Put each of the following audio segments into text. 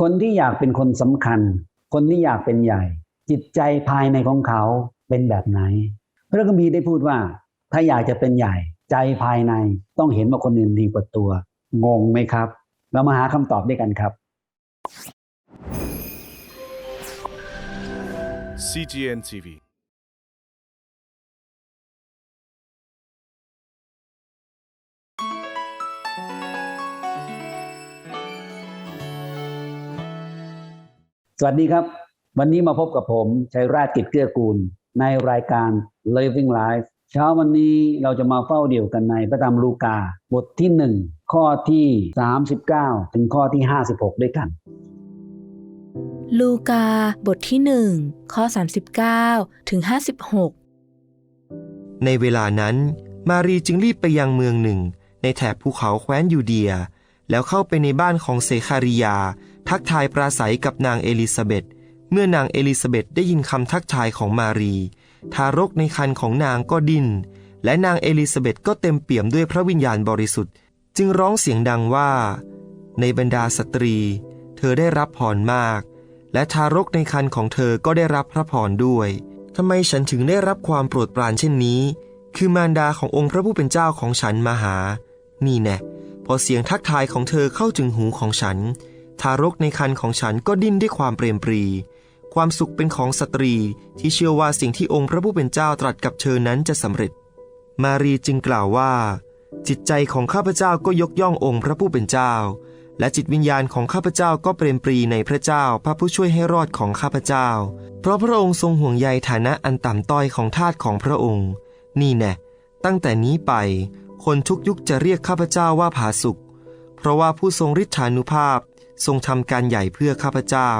คนที่อยากเป็นคนสำคัญ คนที่อยากเป็นใหญ่ จิตใจภายในของเขาเป็นแบบไหน พระคัมภีร์ได้พูดว่า ถ้าอยากจะเป็นใหญ่ ใจภายในต้องเห็นว่าคนอื่นดีกว่าตัว งงไหมครับ เรามาหาคำตอบด้วยกันครับ CGN TV. สวัสดีครับ วันนี้มาพบกับผมชัยราชกิจเกื้อกูล ในรายการ Living Life เช้าวันนี้เราจะมาเฝ้าเดี่ยวกันในพระธรรมลูกา บทที่ 1 ข้อที่ 39 ถึงข้อที่ 56 ด้วยกัน ลูกาบทที่หนึ่งข้อ 39 ถึง 56 ในเวลานั้นมารีจึงรีบไปยังเมืองหนึ่ง ในแถบภูเขาแคว้นยูเดีย แล้วเข้าไปในบ้านของเซคาริยา ทักทายปราศัยกับนางเอลิซาเบธเมื่อนางเอลิซาเบธได้ยินคำทักทายของมารี ทารกในครรภ์ของนางก็ดิ้น และนางเอลิซาเบธก็เต็มเปี่ยมด้วยพระวิญญาณบริสุทธิ์ จึงร้องเสียงดังว่า ในบรรดาสตรี เธอได้รับพรมาก และทารกในครรภ์ของเธอก็ได้รับพระพรด้วยทำไมฉันถึงได้รับความโปรดปรานเช่นนี้ คือมารดาขององค์พระผู้เป็นเจ้าของฉันมาหา นี่แน่พอเสียงทักทายของเธอเข้าถึงหูของฉัน ทารกในครรภ์ของฉันก็ดิ้นด้วยความเปรมปรี ความสุขเป็นของสตรีที่เชื่อว่าสิ่งที่องค์พระผู้เป็นเจ้าตรัสกับเธอนั้นจะสำเร็จ มารีจึงกล่าวว่า จิตใจของข้าพเจ้าก็ยกย่ององค์พระผู้เป็นเจ้า และจิตวิญญาณของข้าพเจ้าก็เปรมปรีในพระเจ้าพระผู้ช่วยให้รอดของข้าพเจ้า เพราะพระองค์ทรงห่วงใยฐานะอันต่ำต้อยของทาสของพระองค์ นี่แน่ตั้งแต่นี้ไป คนทุกยุคจะเรียกข้าพเจ้าว่าผาสุกเพราะว่าผู้ทรงฤทธานุภาพ ทรงทำการใหญ่เพื่อข้าพเจ้า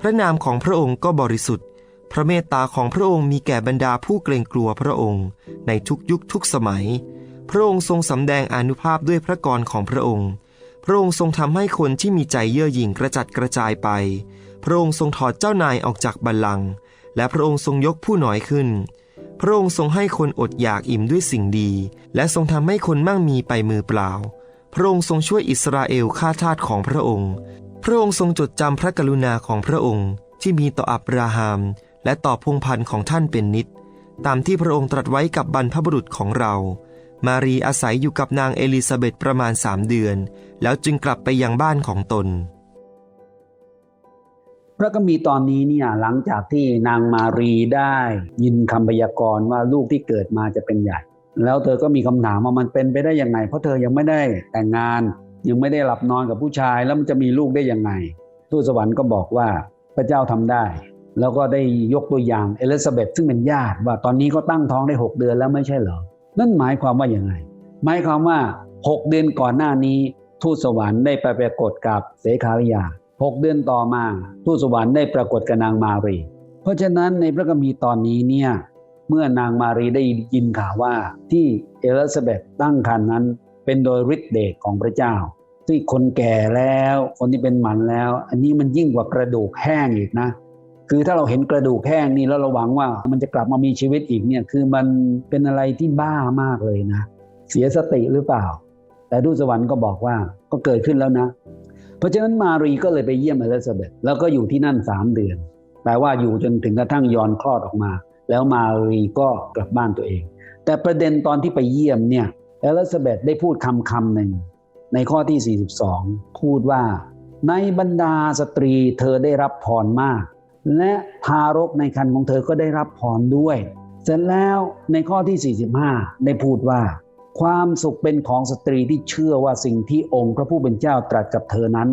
พระนามของพระองค์ก็บริสุทธิ์ พระเมตตาของพระองค์มีแก่บรรดาผู้เกรงกลัวพระองค์ ในทุกยุคทุกสมัย พระองค์ทรงสำแดงอนุภาพด้วยพระกรของพระองค์ พระองค์ทรงทำให้คนที่มีใจเย่อหยิ่งกระจัดกระจายไป พระองค์ทรงถอดเจ้านายออกจากบัลลังก์และพระองค์ทรงยกผู้น้อยขึ้น พระองค์ทรงให้คนอดอยากอิ่มด้วยสิ่งดี และทรงทำให้คนมั่งมีไปมือเปล่า พระองค์ทรงช่วยอิสราเอลฆ่าทาสของพระองค์ พระองค์ทรงจดจำพระกรุณาของพระองค์ที่มีต่ออับราฮัมและต่อพงพันธ์ของท่านเป็นนิด ตามที่พระองค์ตรัสไว้กับบรรพบุรุษของเรา มารีอาศัยอยู่กับนางเอลิซาเบธประมาณสามเดือน แล้วจึงกลับไปยังบ้านของตน พระก็มีตอนนี้เนี่ยหลังจากที่นางมารีได้ยินคำพยากรณ์ว่าลูกที่เกิดมาจะเป็นใหญ่ แล้วเธอก็มีคำถามว่ามันเป็นไปได้ยังไง เพราะเธอยังไม่ได้แต่งงาน ยังไม่ได้หลับนอนกับผู้ชายแล้วมันจะมีลูกได้ยังไงทูตสวรรค์ก็บอกว่าพระเจ้าทำได้ แล้วก็ได้ยกตัวอย่างเอลิซาเบธซึ่งเป็นญาติว่าตอนนี้ก็ตั้งท้องได้ 6 เดือนแล้วไม่ใช่เหรอนั่นหมายความว่าอย่างไง หมายความว่า 6 เดือนก่อนหน้านี้ทูตสวรรค์ได้ไปปรากฏกับเสขาริยา6 เดือนต่อมาทูตสวรรค์ได้ปรากฏกับนางมารี เพราะฉะนั้นในพระคัมภีร์ตอนนี้เนี่ย เมื่อนางมารีได้ยินข่าวว่าที่เอลิซาเบธตั้งครรภ์นั้น เป็นโดยฤทธิเดชของพระเจ้าที่คนแก่แล้วคนที่เป็นหมันแล้ว อันนี้มันยิ่งกว่ากระดูกแห้งอีกนะ คือถ้าเราเห็นกระดูกแห้งนี่แล้วเราหวังว่ามันจะกลับมามีชีวิตอีกเนี่ยคือมันเป็นอะไรที่บ้ามากเลยนะ เสียสติหรือเปล่า แต่ทูสวรรค์ก็บอกว่าก็เกิดขึ้นแล้วนะ เพราะฉะนั้นมารีก็เลยไปเยี่ยมเอลิซาเบธแล้วก็อยู่ที่นั่นสามเดือนแปลว่าอยู่จนถึงกระทั่งยอนคลอดออกมา แล้วมารีก็กลับบ้านตัวเอง แต่ประเด็นตอนที่ไปเยี่ยมเนี่ยเอลิซาเบธได้พูดคำคำหนึ่งในข้อที่ 42 พูดว่า ในบรรดาสตรีเธอได้รับพรมาก และทารกในครรภ์ของเธอก็ได้รับพรด้วย เสร็จแล้วในข้อที่ 45 ได้พูดว่า ความสุขเป็นของสตรีที่เชื่อว่าสิ่งที่องค์พระผู้เป็นเจ้าตรัสกับเธอนั้น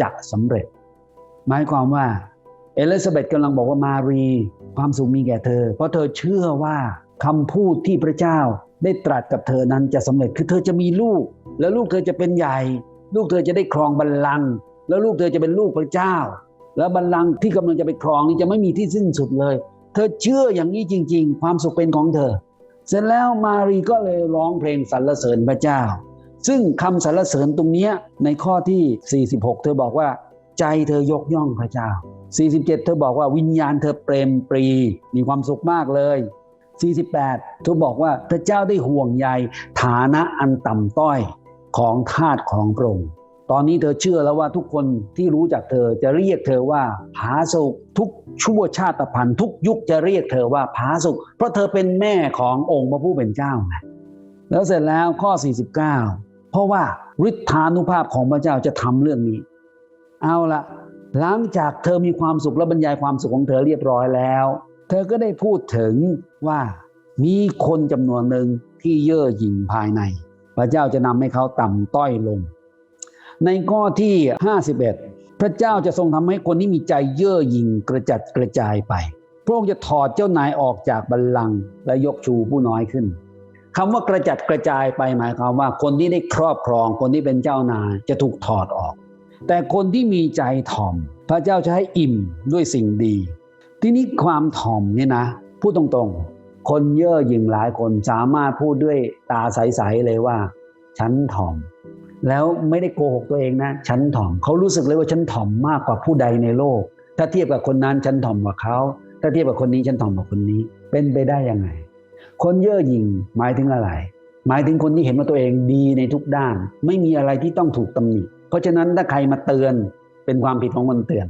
จะสำเร็จ หมายความว่า เอลิซาเบธกำลังบอกว่ามารีความสุขมีแก่เธอ เพราะเธอเชื่อว่าคำพูดที่พระเจ้าได้ตรัสกับเธอนั้นจะสำเร็จคือเธอจะมีลูก แล้วลูกเธอจะเป็นใหญ่ ลูกเธอจะได้ครองบัลลังก์แล้วลูกเธอจะเป็นลูกพระเจ้า แล้วบัลลังก์ที่กำลังจะไปครองนี่จะไม่มีที่สิ้นสุดเลย เธอเชื่ออย่างนี้จริง ๆ ความสุขเป็นของเธอ เสร็จแล้วมารีก็เลยร้องเพลงสรรเสริญพระเจ้า ซึ่งคำสรรเสริญตรงนี้ในข้อที่ 46 เธอบอกว่า ใจเธอยกย่องพระเจ้า 47 เธอบอกว่าวิญญาณเธอเปรมปรี มีความสุขมากเลย 48 เธอบอกว่าพระเจ้าได้ห่วงใยฐานะอันต่ำต้อยของทาสของพระองค์ตอนนี้เธอเชื่อแล้วว่าทุกคนที่รู้จักเธอจะเรียกเธอว่าผาสุกทุกชั่วชาติพันธุ์ทุกยุคจะเรียกเธอว่าผาสุกเพราะเธอเป็นแม่ขององค์พระผู้เป็นเจ้าไงแล้วเสร็จแล้วข้อ 49 เพราะว่าฤทธานุภาพของพระเจ้าจะทำเรื่องนี้ เอาละ หลังจากเธอมีความสุขและบรรยายความสุขของเธอเรียบร้อยแล้ว เธอก็ได้พูดถึงว่ามีคนจำนวนหนึ่งที่เย่อหยิ่งภายใน พระเจ้าจะนำให้เขาต่ำต้อยลง ในข้อที่ 51 พระเจ้าจะทรงทำให้คนที่มีใจเย่อหยิ่งกระจัดกระจายไป พระองค์จะถอดเจ้านายออกจากบัลลังก์และยกชูผู้น้อยขึ้นคำว่ากระจัดกระจายไปหมายความว่า คนที่ได้ครอบครองคนที่เป็นเจ้านายจะถูกถอดออก แต่คนที่มีใจถ่อม พระเจ้าจะให้อิ่มด้วยสิ่งดี ทีนี้ความถ่อมเนี่ยนะพูดตรงๆ คนเย่อหยิ่งหลายคนสามารถพูดด้วยตาใสๆเลยว่า ฉันถ่อม แล้วไม่ได้โกหกตัวเองนะ ฉันถ่อมเขารู้สึกเลยว่าฉันถ่อมมากกว่าผู้ใดในโลก ถ้าเทียบกับคนนั้นฉันถ่อมกว่าเขาถ้าเทียบกับคนนี้ฉันถ่อมกว่าคนนี้ เป็นไปได้ยังไง คนเย่อหยิ่งหมายถึงอะไร หมายถึงคนที่เห็นว่าตัวเองดีในทุกด้าน ไม่มีอะไรที่ต้องถูกตำหนิ เพราะฉะนั้นถ้าใครมาเตือนเป็นความผิดของคนเตือน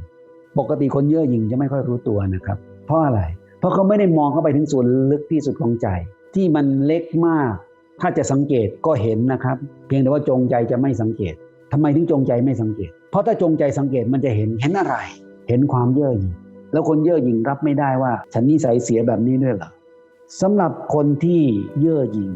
ปกติคนเย่อหยิ่งจะไม่ค่อยรู้ตัวนะครับ เพราะอะไร เพราะเขาไม่ได้มองเข้าไปถึงส่วนลึกที่สุดของใจ ที่มันเล็กมาก ถ้าจะสังเกตก็เห็นนะครับ เพียงแต่ว่าจงใจจะไม่สังเกตทำไมถึงจงใจไม่สังเกต เพราะถ้าจงใจสังเกตมันจะเห็นเห็นอะไร เห็นความเย่อหยิ่งแล้วคนเย่อหยิ่งรับไม่ได้ว่า ฉันนิสัยเสียแบบนี้ด้วยเหรอสำหรับคนที่เย่อหยิ่ง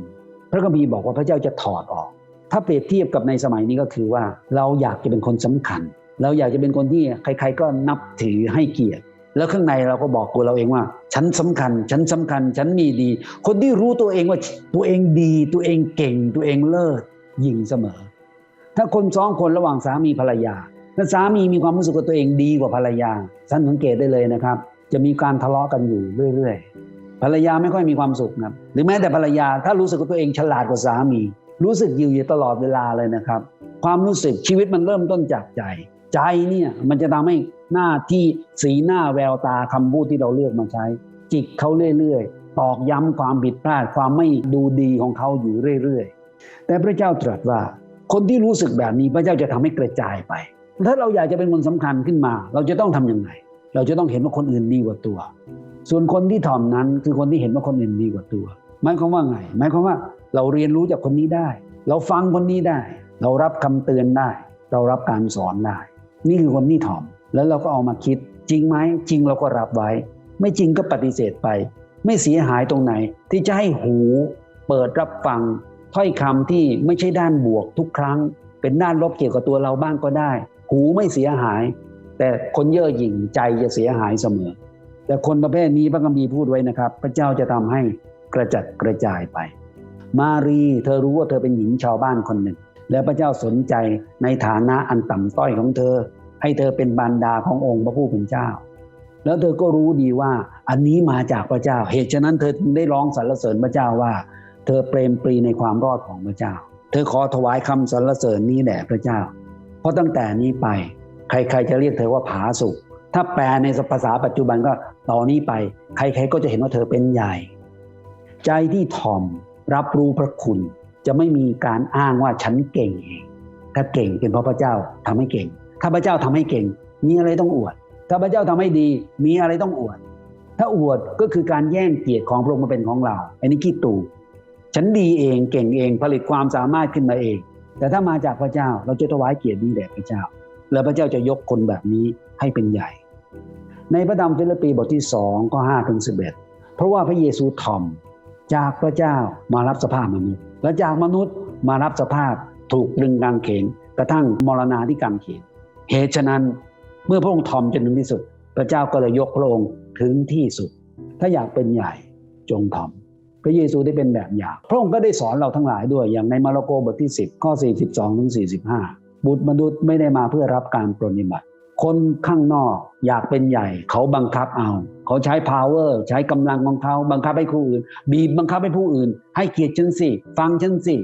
พระคัมภีร์บอกว่าพระเจ้าจะถอดออก ถ้าเปรียบเทียบกับในสมัยนี้ก็คือว่า เราอยากจะเป็นคนสำคัญ เราอยากจะเป็นคนที่ใคร ๆ ก็นับถือให้เกียรติ แล้วข้างในเราก็บอกตัวเราเองว่า ฉันสำคัญ ฉันสำคัญ ฉันมีดี คนที่รู้ตัวเองว่าตัวเองดี ตัวเองเก่ง ตัวเองเลิศยิ่งเสมอ ถ้าคนสองคนระหว่างสามีภรรยาถ้าสามีมีความรู้สึกว่าตัวเองดีกว่าภรรยาฉันสังเกตได้เลยนะครับ จะมีการทะเลาะกันอยู่เรื่อยๆภรรยาไม่ค่อยมีความสุขนะหรือแม้แต่ภรรยาถ้ารู้สึกว่าตัวเองฉลาดกว่าสามี รู้สึกอยู่อยู่ตลอดเวลาเลยนะครับ ความรู้สึกชีวิตมันเริ่มต้นจากใจ ใจเนี่ยมันจะทำให้หน้าที่สีหน้าแววตาคำพูดที่เราเลือกมาใช้ จิกเขาเรื่อยๆ ตอกย้ำความผิดพลาดความไม่ดูดีของเขาอยู่เรื่อยๆ แต่พระเจ้าตรัสว่า คนที่รู้สึกแบบนี้พระเจ้าจะทำให้กระจายไป ถ้าเราอยากจะเป็นคนสำคัญขึ้นมา เราจะต้องทำยังไง เราจะต้องเห็นว่าคนอื่นดีกว่าตัว ส่วนคนที่ถ่อมนั้นคือคนที่เห็นว่าคนอื่นดีกว่าตัว หมายความว่าไง หมายความว่าเราเรียนรู้จากคนนี้ได้ เราฟังคนนี้ได้ เรารับคำเตือนได้ เรารับการสอนได้ นี่คือคนที่ถ่อม แล้วเราก็เอามาคิด จริงไหมจริงเราก็รับไว้ ไม่จริงก็ปฏิเสธไป ไม่เสียหายตรงไหน ที่จะให้หูเปิดรับฟังถ้อยคำที่ไม่ใช่ด้านบวกทุกครั้ง เป็นด้านลบเกี่ยวกับตัวเราบ้างก็ได้ หูไม่เสียหาย แต่คนเย่อหยิ่งใจจะเสียหายเสมอ แต่คนประเภทนี้พระคัมภีร์พูดไว้นะครับ พระเจ้าจะทำให้ กระจัดกระจายไป มารีเธอรู้ว่าเธอเป็นหญิงชาวบ้านคนหนึ่ง และพระเจ้าสนใจในฐานะอันต่ำต้อยของเธอ ให้เธอเป็นบรรดาขององค์พระผู้เป็นเจ้า แล้วเธอก็รู้ดีว่าอันนี้มาจากพระเจ้า เหตุฉะนั้นเธอจึงได้ร้องสรรเสริญพระเจ้าว่า เธอเปรมปรีในความรอดของพระเจ้า เธอขอถวายคำสรรเสริญนี้แด่พระเจ้า เพราะตั้งแต่นี้ไป ใครๆจะเรียกเธอว่าผาสุกถ้าแปลในภาษาปัจจุบันก็ต่อนนี้ไป ใครๆก็จะเห็นว่าเธอเป็นใหญ่ ใจที่ถ่อมรับรู้พระคุณ จะไม่มีการอ้างว่าฉันเก่งเองถ้าเก่งเป็นเพราะพระเจ้าทำให้เก่งถ้าพระเจ้าทำให้เก่ง มีอะไรต้องอวดถ้าพระเจ้าทำให้ดี มีอะไรต้องอวด ถ้าอวดก็คือการแย่งเกียรติของพระองค์มาเป็นของเรา อันนี้ขี้ตู่ฉันดีเองเก่งเองผลิตความสามารถขึ้นมาเอง แต่ถ้ามาจากพระเจ้าเราจะถวายเกียรตินี้แด่พระเจ้า แล้วพระเจ้าจะยกคนแบบนี้ให้เป็นใหญ่ ในพระธรรมฟิลิปปีบทที่2ข้อ5ถึง11เพราะว่าพระเยซูทอม จากพระเจ้ามารับสภาพมนุษย์ และจากมนุษย์มารับสภาพถูกดึงกางเขนกระทั่งมรณาที่กางเขนเหตุฉะนั้นเมื่อพระองค์ทอมจนถึงที่สุด พระเจ้าก็เลยยกพระองค์ถึงที่สุด ถ้าอยากเป็นใหญ่จงทอมพระเยซูได้เป็นแบบอย่าง พระองค์ก็ได้สอนเราทั้งหลายด้วยอย่างในมาระโกบทที่ 10 ข้อ 42ถึง45 บุตรมนุษย์ไม่ได้มาเพื่อรับการปรนนิบัติ คนข้างนอกอยากเป็นใหญ่ เขาบังคับเอา เขาใช้ power ใช้กำลังของเขาบังคับให้ผู้อื่น บีบบังคับให้ผู้อื่น ให้เกียรติฉันสิฟังฉันสิ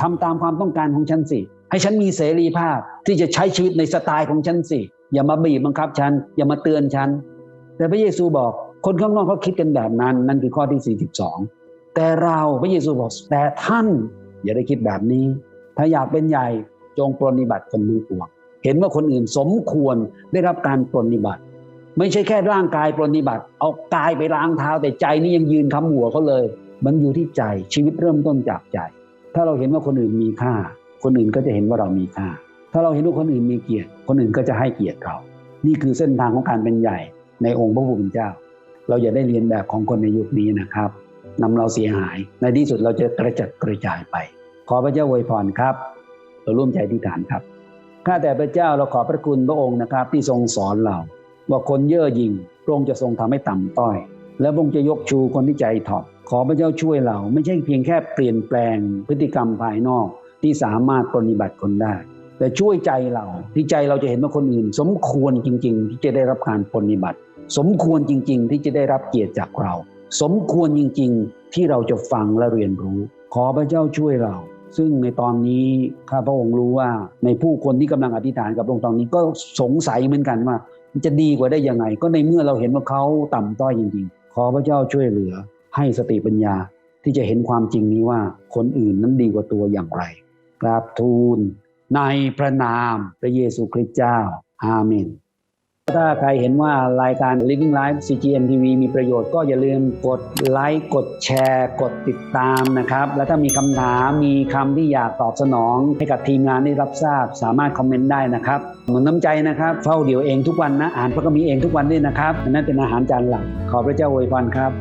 ทำตามความต้องการของฉันสิให้ฉันมีเสรีภาพที่จะใช้ชีวิตในสไตล์ของฉันสิอย่ามาบีบบังคับฉันอย่ามาเตือนฉันแต่พระเยซูบอกคนข้างนอกเขาคิดกันแบบนั้น นั่นคือข้อที่ 42 แต่เราพระเยซูบอกแต่ท่านอย่าได้คิดแบบนี้ ถ้าอยากเป็นใหญ่จงปรนนิบัติคนทั้งปวง เห็นว่าคนอื่นสมควรได้รับการปรนนิบัติ ไม่ใช่แค่ร่างกายปรนนิบัติ เอากายไปล้างเท้าแต่ใจนี่ยังยืนคำหัวเขาเลย มันอยู่ที่ใจชีวิตเริ่มต้นจากใจ ถ้าเราเห็นว่าคนอื่นมีค่า คนอื่นก็จะเห็นว่าเรามีค่า ถ้าเราเห็นว่าคนอื่นมีเกียรติ คนอื่นก็จะให้เกียรติเรา นี่คือเส้นทางของการเป็นใหญ่ในองค์พระผู้เป็นเจ้า เราอย่าได้เรียนแบบของคนในยุคนี้นะครับนำเราเสียหาย ในที่สุดเราจะกระจัดกระจายไป ขอพระเจ้าอวยพรครับ เราร่วมใจอธิษฐานครับ ข้าแต่พระเจ้าเราขอพระคุณพระองค์นะครับที่ทรงสอนเรา ว่าคนเย่อหยิ่งพระองค์จะทรงทำให้ต่ำต้อย และพระองค์จะยกชูคนที่ใจถ่อมขอพระเจ้าช่วยเรา ไม่ใช่เพียงแค่เปลี่ยนแปลงพฤติกรรมภายนอกที่สามารถปฏิบัติคนได้ แต่ช่วยใจเราที่ใจเราจะเห็นว่าคนอื่น สมควรจริง ๆ ที่จะได้รับการปฏิบัติ สมควรจริง ๆ ที่จะได้รับเกียรติจากเรา สมควรจริง ๆ ที่เราจะฟังและเรียนรู้ ขอพระเจ้าช่วยเรา ซึ่งในตอนนี้ข้าพระองค์รู้ว่าในผู้คนที่กำลังอธิษฐานกับองค์ตอนนี้ก็สงสัยเหมือนกันว่ามันจะดีกว่าได้ยังไง ก็ในเมื่อเราเห็นว่าเขาต่ำต้อยจริงๆ ขอพระเจ้าช่วยเหลือ ให้สติปัญญาที่จะเห็นความจริงนี้ว่าคนอื่นนั้นดีกว่าตัวอย่างไรกราบทูลในพระนามพระเยซูคริสต์เจ้าอาเมน ถ้าใครเห็นว่ารายการ Living Life CGMTV มีประโยชน์ก็อย่าลืมกดไลค์กดแชร์ กดติดตามนะครับ และถ้ามีคำถามมีคำที่อยากตอบสนอง ให้กับทีมงานได้รับทราบ สามารถคอมเมนต์ได้นะครับเหมือนน้ำใจนะครับ เฝ้าเดี๋ยวเองทุกวันนะ อ่านพระคัมภีร์เองทุกวันด้วยนะครับนนั่นเป็นอาหารจานหลัก ขอพระเจ้าอวยพรครับ